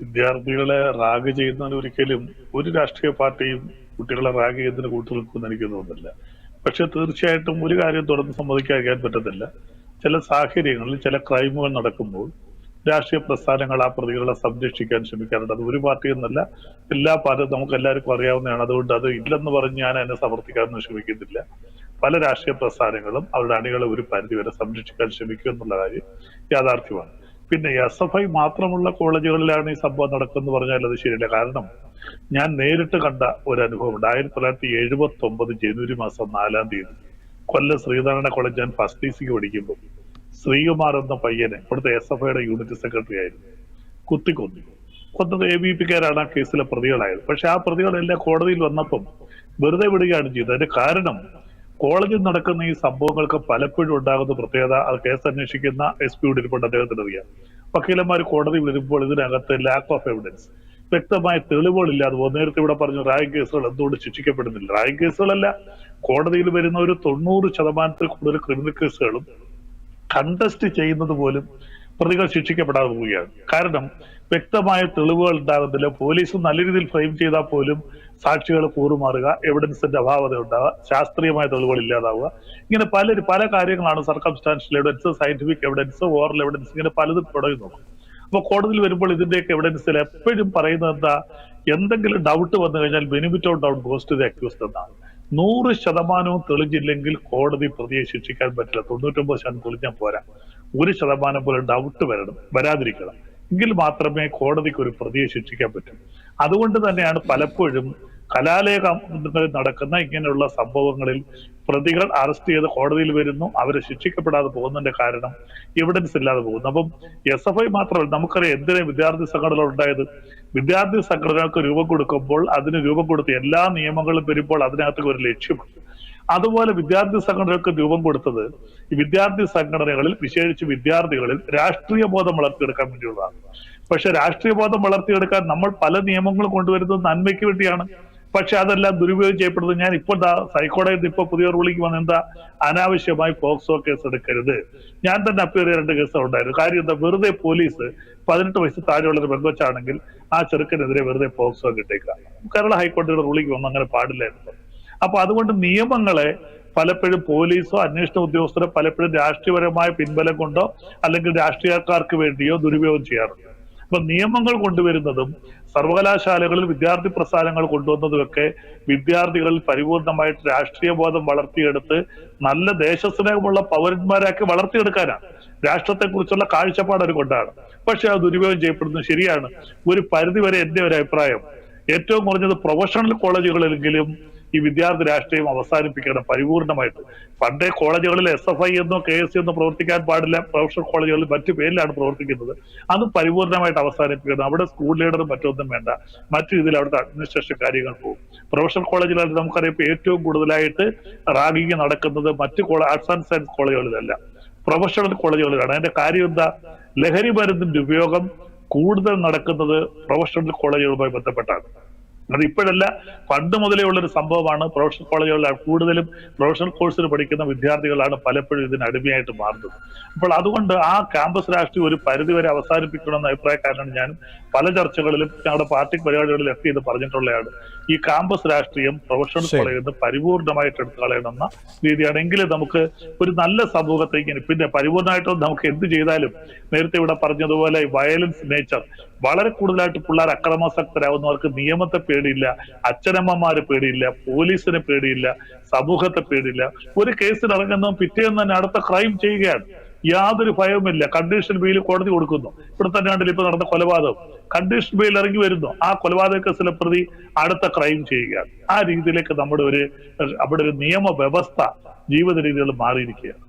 വിദ്യാർത്ഥികളെ റാഗ് ചെയ്യുന്നതിന് ഒരിക്കലും ഒരു രാഷ്ട്രീയ പാർട്ടിയും കുട്ടികളെ റാഗ് ചെയ്യുന്നതിന് കൂട്ടു നിൽക്കുമെന്ന് എനിക്ക് തോന്നുന്നില്ല. പക്ഷെ തീർച്ചയായിട്ടും ഒരു കാര്യം തുറന്ന് സമ്മതിക്കാതിരിക്കാൻ പറ്റത്തില്ല. ചില സാഹചര്യങ്ങളിൽ ചില ക്രൈമുകൾ നടക്കുമ്പോൾ രാഷ്ട്രീയ പ്രസ്ഥാനങ്ങൾ ആ പ്രതികളെ സംരക്ഷിക്കാൻ ശ്രമിക്കാറുണ്ട്. അത് ഒരു പാർട്ടി എന്നല്ല എല്ലാ പാർട്ടിയും നമുക്ക് എല്ലാവർക്കും അറിയാവുന്നതാണ്. അതുകൊണ്ട് അത് ഇല്ലെന്ന് പറഞ്ഞ് ഞാൻ അതിനെ സമർത്ഥിക്കാനൊന്നും ശ്രമിക്കുന്നില്ല. പല രാഷ്ട്രീയ പ്രസ്ഥാനങ്ങളും അവരുടെ അണികളെ ഒരു പരിധിവരെ സംരക്ഷിക്കാൻ ശ്രമിക്കും എന്നുള്ള കാര്യം യാഥാർത്ഥ്യമാണ്. പിന്നെ എസ് എഫ് ഐ മാത്രമുള്ള കോളേജുകളിലാണ് ഈ സംഭവം നടക്കുന്നത് പറഞ്ഞാൽ അത് ശരിയല്ല. കാരണം ഞാൻ നേരിട്ട് കണ്ട ഒരു അനുഭവമുണ്ട്. ആയിരത്തി തൊള്ളായിരത്തി എഴുപത്തി ഒമ്പത് ജനുവരി മാസം നാലാം തീയതി കൊല്ലം ശ്രീനാരായണ കോളേജ് ഞാൻ ഫസ്റ്റ് ഡി സിക്ക് പഠിക്കുമ്പോൾ ശ്രീകുമാർ എന്ന പയ്യനെ ഇവിടുത്തെ എസ് എഫ് ഐയുടെ യൂണിറ്റ് സെക്രട്ടറി ആയിരുന്നു കുത്തിക്കൊന്നു. കൊന്നത് എ ബി പിക്കാരാണ് ആ കേസിലെ പ്രതികളായത്. പക്ഷെ ആ പ്രതികളെല്ലാം കോടതിയിൽ വന്നപ്പം വെറുതെ വിടുകയാണ് ചെയ്തത്. അതിന്റെ കാരണം കോളേജിൽ നടക്കുന്ന ഈ സംഭവങ്ങൾക്ക് പലപ്പോഴും ഉണ്ടാകുന്ന പ്രത്യേകത അത് കേസ് അന്വേഷിക്കുന്ന എസ് പിയുടെ ഇരിപ്പുണ്ട് അദ്ദേഹത്തിന് അറിയാം വക്കീലന്മാർ കോടതി വിളിക്കുമ്പോൾ ഇതിനകത്ത് ലാക്ക് ഓഫ് എവിഡൻസ് വ്യക്തമായ തെളിവുകളില്ലാതെ പോകും. നേരത്തെ ഇവിടെ പറഞ്ഞു റാങ്ക് കേസുകൾ എന്തുകൊണ്ട് ശിക്ഷിക്കപ്പെടുന്നില്ല? റാങ്ക് കേസുകളല്ല. കോടതിയിൽ വരുന്ന ഒരു തൊണ്ണൂറ് ശതമാനത്തിൽ കൂടുതൽ ക്രിമിനൽ കേസുകളും കണ്ടസ്റ്റ് ചെയ്യുന്നത് പോലും പ്രതികൾ ശിക്ഷിക്കപ്പെടാതെ പോവുകയാണ്. കാരണം വ്യക്തമായ തെളിവുകൾ ഉണ്ടാകുന്നില്ല. പോലീസ് നല്ല രീതിയിൽ ഫ്രെയിം ചെയ്താൽ പോലും സാക്ഷികൾ കൂറുമാറുക എവിഡൻസിന്റെ അഭാവത ഉണ്ടാവുക ശാസ്ത്രീയമായ തെളിവുകൾ ഇല്ലാതാവുക. ഇങ്ങനെ പല പല കാര്യങ്ങളാണ് circumstantial evidence scientific evidence oral evidence ഇങ്ങനെ പലതും തുടങ്ങി നോക്കും അപ്പൊ കോടതിയിൽ വരുമ്പോൾ ഇതിന്റെയൊക്കെ എവിഡൻസിൽ എപ്പോഴും പറയുന്നത് എന്താ? എന്തെങ്കിലും ഡൗട്ട് വന്നു കഴിഞ്ഞാൽ benefit of doubt goes to the accused എന്നാണ്. നൂറ് ശതമാനവും തെളിഞ്ഞില്ലെങ്കിൽ കോടതി പ്രതിയെ ശിക്ഷിക്കാൻ പറ്റില്ല. തൊണ്ണൂറ്റൊമ്പത് ശതമാനം തെളിഞ്ഞാൽ പോരാ. ഒരു ശതമാനം പോലും ഡൗട്ട് വരണം. വരാതിരിക്കണം. എങ്കിൽ മാത്രമേ കോടതിക്ക് ഒരു പ്രതിയെ ശിക്ഷിക്കാൻ പറ്റൂ. അതുകൊണ്ട് തന്നെയാണ് പലപ്പോഴും കലാലയങ്ങളിൽ നടക്കുന്ന ഇങ്ങനെയുള്ള സംഭവങ്ങളിൽ പ്രതികൾ അറസ്റ്റ് ചെയ്ത് കോടതിയിൽ വരുന്നു. അവരെ ശിക്ഷിക്കപ്പെടാതെ പോകുന്നതിന്റെ കാരണം എവിഡൻസ് ഇല്ലാതെ പോകുന്നു. അപ്പം എസ് എഫ് ഐ മാത്രമല്ല നമുക്കറിയാം എന്തിനാ വിദ്യാർത്ഥി സംഘടനകൾ ഉണ്ടായത്? വിദ്യാർത്ഥി സംഘടനകൾക്ക് രൂപം കൊടുക്കുമ്പോൾ അതിന് രൂപം കൊടുത്ത് എല്ലാ നിയമങ്ങളും വരുമ്പോൾ അതിനകത്ത് ഒരു ലക്ഷ്യമുണ്ട്. അതുപോലെ വിദ്യാർത്ഥി സംഘടനകൾക്ക് രൂപം കൊടുത്തത് ഈ വിദ്യാർത്ഥി സംഘടനകളിൽ വിശേഷിച്ച് വിദ്യാർത്ഥികളിൽ രാഷ്ട്രീയ ബോധം വളർത്തിയെടുക്കാൻ വേണ്ടിയുള്ളതാണ്. പക്ഷെ രാഷ്ട്രീയ ബോധം വളർത്തിയെടുക്കാൻ നമ്മൾ പല നിയമങ്ങളും കൊണ്ടുവരുന്നത് നന്മയ്ക്ക് വേണ്ടിയാണ്. പക്ഷെ അതെല്ലാം ദുരുപയോഗം ചെയ്യപ്പെടുന്നത് ഞാൻ ഇപ്പോൾ ഹൈക്കോടതി ഇപ്പൊ പുതിയ റൂളിംഗ് വന്ന എന്താ അനാവശ്യമായി പോക്സോ കേസ് എടുക്കരുത്. ഞാൻ തന്നെ അപ്പീർ രണ്ട് കേസുകൾ ഉണ്ടായിരുന്നു. കാര്യം എന്താ വെറുതെ പോലീസ് പതിനെട്ട് വയസ്സ് താഴെയുള്ള ഒരു ബന്ധുവച്ചാണെങ്കിൽ ആ ചെറുക്കനെതിരെ വെറുതെ പോക്സോ കിട്ടേക്കാം കേരള ഹൈക്കോടതിയുടെ റൂളിംഗ് വന്നു അങ്ങനെ പാടില്ലായിരുന്നു. അപ്പൊ അതുകൊണ്ട് നിയമങ്ങളെ പലപ്പോഴും പോലീസോ അന്വേഷണ ഉദ്യോഗസ്ഥരോ പലപ്പോഴും രാഷ്ട്രീയപരമായ പിൻബലം കൊണ്ടോ അല്ലെങ്കിൽ രാഷ്ട്രീയക്കാർക്ക് വേണ്ടിയോ ദുരുപയോഗം ചെയ്യാറുണ്ട്. അപ്പൊ നിയമങ്ങൾ കൊണ്ടുവരുന്നതും സർവകലാശാലകളിൽ വിദ്യാർത്ഥി പ്രസ്ഥാനങ്ങൾ കൊണ്ടുവന്നതുമൊക്കെ വിദ്യാർത്ഥികളിൽ പരിപൂർണമായിട്ട് രാഷ്ട്രീയ ബോധം വളർത്തിയെടുത്ത് നല്ല ദേശസ്നേഹമുള്ള പൗരന്മാരാക്കി വളർത്തിയെടുക്കാനാണ്. രാഷ്ട്രത്തെക്കുറിച്ചുള്ള കാഴ്ചപ്പാട് അവർ കൊണ്ടാണ് പക്ഷെ അത് ദുരുപയോഗം ചെയ്യപ്പെടുന്നത് ശരിയാണ്. ഒരു പരിധിവരെ എന്റെ ഒരു അഭിപ്രായം ഏറ്റവും കുറഞ്ഞത് പ്രൊഫഷണൽ കോളേജുകളിലെങ്കിലും ഈ വിദ്യാർത്ഥി രാഷ്ട്രീയം അവസാനിപ്പിക്കണം പരിപൂർണമായിട്ട്. പണ്ടേ കോളേജുകളിൽ എസ് എഫ് ഐ എന്നോ കെ എസ് സി എന്നോ പ്രവർത്തിക്കാൻ പാടില്ല. പ്രൊഫഷണൽ കോളേജുകളിൽ മറ്റു പേരിലാണ് പ്രവർത്തിക്കുന്നത്. അത് പരിപൂർണമായിട്ട് അവസാനിപ്പിക്കണം. അവിടെ സ്കൂൾ ലീഡറും മറ്റൊന്നും വേണ്ട. മറ്റു രീതിയിൽ അവിടുത്തെ അഡ്മിനിസ്ട്രേഷൻ കാര്യങ്ങൾ പോകും. പ്രൊഫഷണൽ കോളേജുകളിൽ നമുക്കറിയാം ഏറ്റവും കൂടുതലായിട്ട് റാഗിങ് നടക്കുന്നത് മറ്റു ആർട്സ് ആൻഡ് സയൻസ് കോളേജുകളിലല്ല. പ്രൊഫഷണൽ കോളേജുകളിലാണ്. അതിന്റെ കാര്യം എന്താ? ലഹരി മരുന്നിന്റെ ഉപയോഗം കൂടുതൽ നടക്കുന്നത് പ്രൊഫഷണൽ കോളേജുകളുമായി ബന്ധപ്പെട്ടാണ്. അത് ഇപ്പോഴല്ല പണ്ട് മുതലേ ഉള്ള ഒരു സംഭവമാണ് പ്രൊഫഷണൽ കോളേജുകളിൽ കൂടുതലും പ്രൊഫഷണൽ കോഴ്സിന് പഠിക്കുന്ന വിദ്യാർത്ഥികളാണ് പലപ്പോഴും ഇതിന് അടിമയായിട്ട് മാറുന്നത്. അപ്പോൾ അതുകൊണ്ട് ആ ക്യാമ്പസ് രാഷ്ട്രീയം ഒരു പരിധിവരെ അവസാനിപ്പിക്കണമെന്ന അഭിപ്രായക്കാരനാണ് ഞാൻ പല ചർച്ചകളിലും ഞങ്ങളുടെ പാർട്ടി പരിപാടികളിൽ എഫ് ചെയ്ത് പറഞ്ഞിട്ടുള്ളതാണ് ഈ ക്യാമ്പസ് രാഷ്ട്രീയം പ്രൊഫഷണൽ. കോളേജിൽ നിന്ന് പരിപൂർണമായിട്ട് എടുത്തു കളയണമെന്ന രീതിയാണ്. എങ്കിൽ നമുക്ക് ഒരു നല്ല സമൂഹത്തേക്ക് പിന്നെ പരിപൂർണമായിട്ടും നമുക്ക് എന്ത് ചെയ്താലും നേരത്തെ ഇവിടെ പറഞ്ഞതുപോലെ വയലൻസ് നേച്ചർ വളരെ കൂടുതലായിട്ട് പിള്ളേർ അക്രമാസക്തരാകുന്നവർക്ക് നിയമത്തെ പേടിയില്ല അച്ഛനമ്മമാര് പേടിയില്ല പോലീസിന് പേടിയില്ല സമൂഹത്തെ പേടിയില്ല. ഒരു കേസിൽ ഇറങ്ങുന്നതും പിറ്റേന്ന് തന്നെ അടുത്ത ക്രൈം ചെയ്യുകയാണ്. യാതൊരു ഭയവുമില്ല കണ്ടീഷൻ ബെയിൽ കോടതി കൊടുക്കുന്നു. ഇവിടെ തന്നെ കണ്ടില്ല ഇപ്പൊ നടന്ന കൊലപാതകം. കണ്ടീഷൻ ബെയിൽ ഇറങ്ങി വരുന്നു. ആ കൊലപാതക കേസിലെ പ്രതി അടുത്ത ക്രൈം ചെയ്യുകയാണ്. ആ രീതിയിലേക്ക് നമ്മുടെ ഒരു അവിടെ ഒരു നിയമ വ്യവസ്ഥ ജീവിത രീതികൾ മാറിയിരിക്കുകയാണ്.